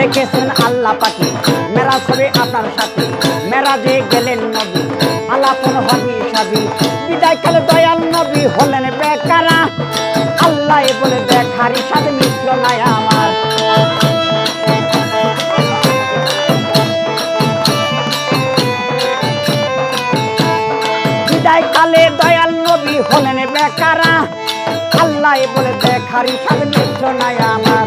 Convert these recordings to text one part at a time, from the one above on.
দেখেছেন আল্লাহ পাখি মেরা ছবি আপনার সাথে। মেরা যে গেলেন নবী, আলাপন হবি সাবি। বিদায় কালে দয়াল নবী হলেন বেকারা। আল্লাহ বলে, দেখারি সাথে মিত্র নাই আমার। দয়াল নবী হলেন বেকারা। আল্লাহ বলে, দেখারি সাথে মিত্র নাই আমার।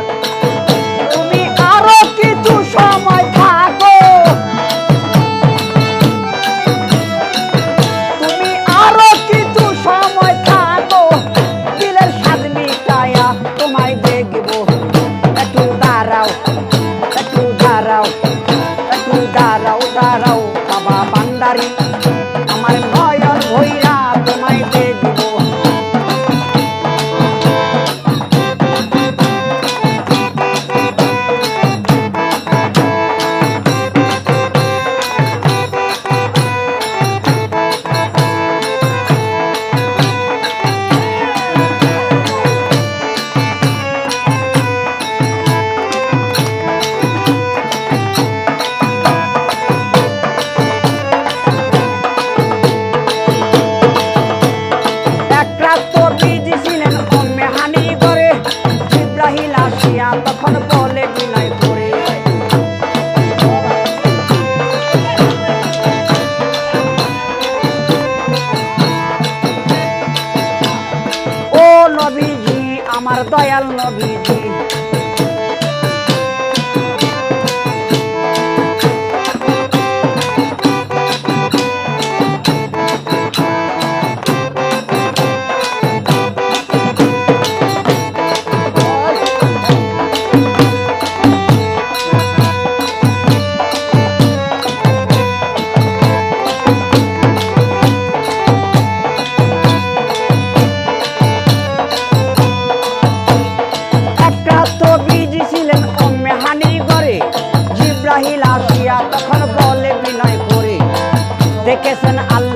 দয়াল নবীজি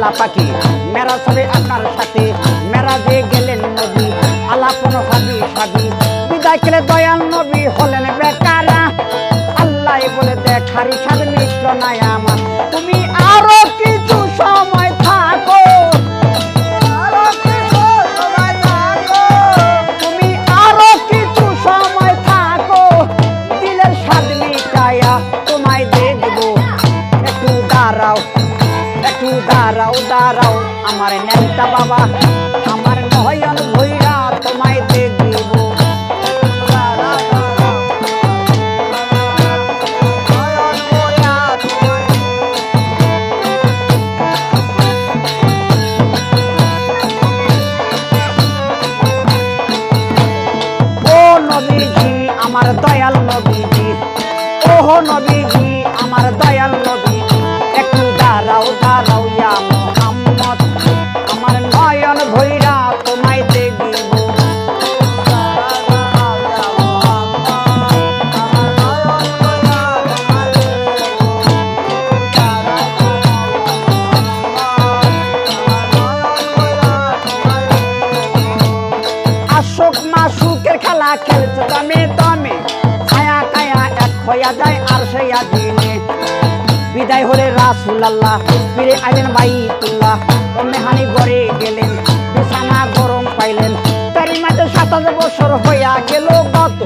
আল্লাহ পাখি মেরা সবে আপনার সাথে। মেরা যে গেলেন নবী, আলাপন হাবি সাবি বিদায় কেলে দয়াল নবী হলেন বেকারা। আল্লাহ বলে দেখারি সাথে মিত্র নাই আমার। তুমি আরও কিছু সময় থাকো। তুমি দাঁড়াও দাঁড়াও, আমার নেতা বাবা, আমার নয়ন ভৈরা তোমায় দেখব। আমার দয়াল নবীজি, ওহো নবীজি দমে দমে, খায়া খায়া এক হইয়া যায় আর সেইয়া দিনে। বিদায় হলে রাসুল্লাহ ফিরে আইলেন বাইতুল্লাহ। মেহানি গড়ে গেলেন, বিছানা গরম পাইলেন। তারই মাঝে সাতাশ বছর হইয়া গেল গত।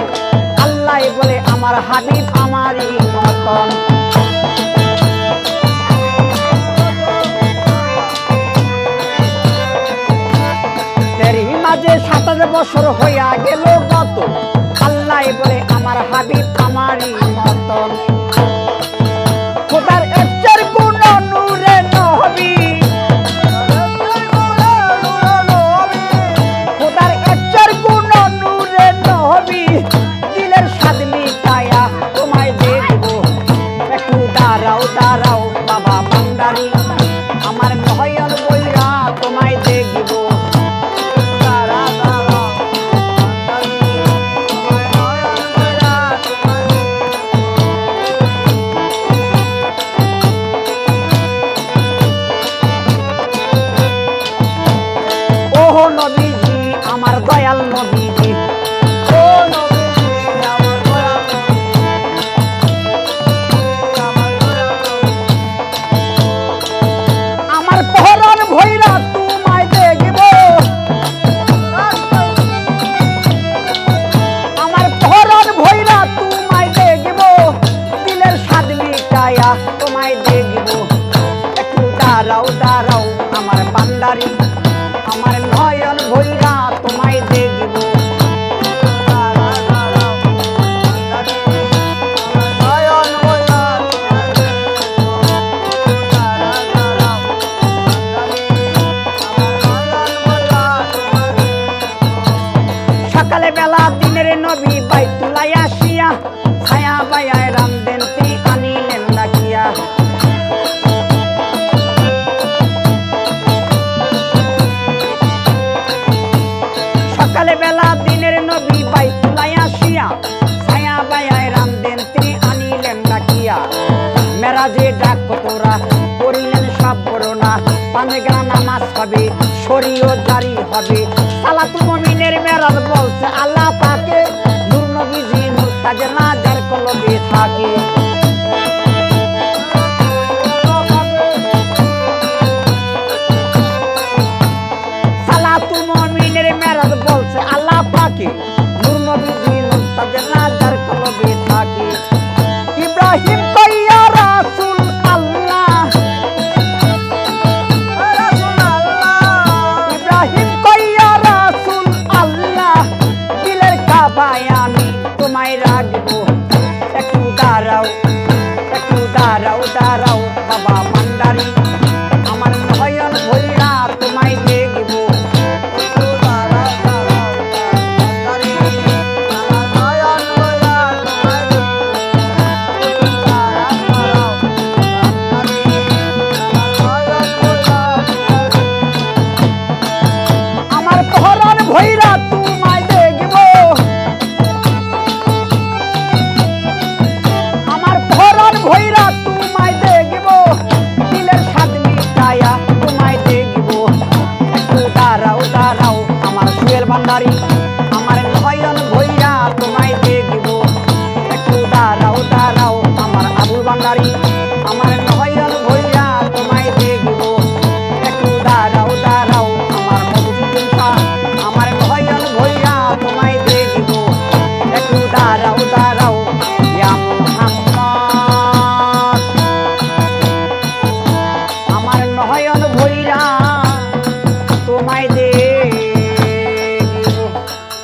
আল্লাহ বলে, আমার হাবিব আমারই মতন। তেরি মাঝে সাতাশ বছর হইয়া গেল বলে আমার হাবিব আমারই। দয়াল নবী। পানে গানা নামাজ হবে, শরীয় জারি হবে। সালাতু মমিনের মেরাজ বলছে, আল্লাহ পাকে নূর নবী জি মুস্তাজে না যার কলবে থাকে। সালাতু মমিনের মেরাজ বলছে babu, tek udarau, tek udarau, darau, babu.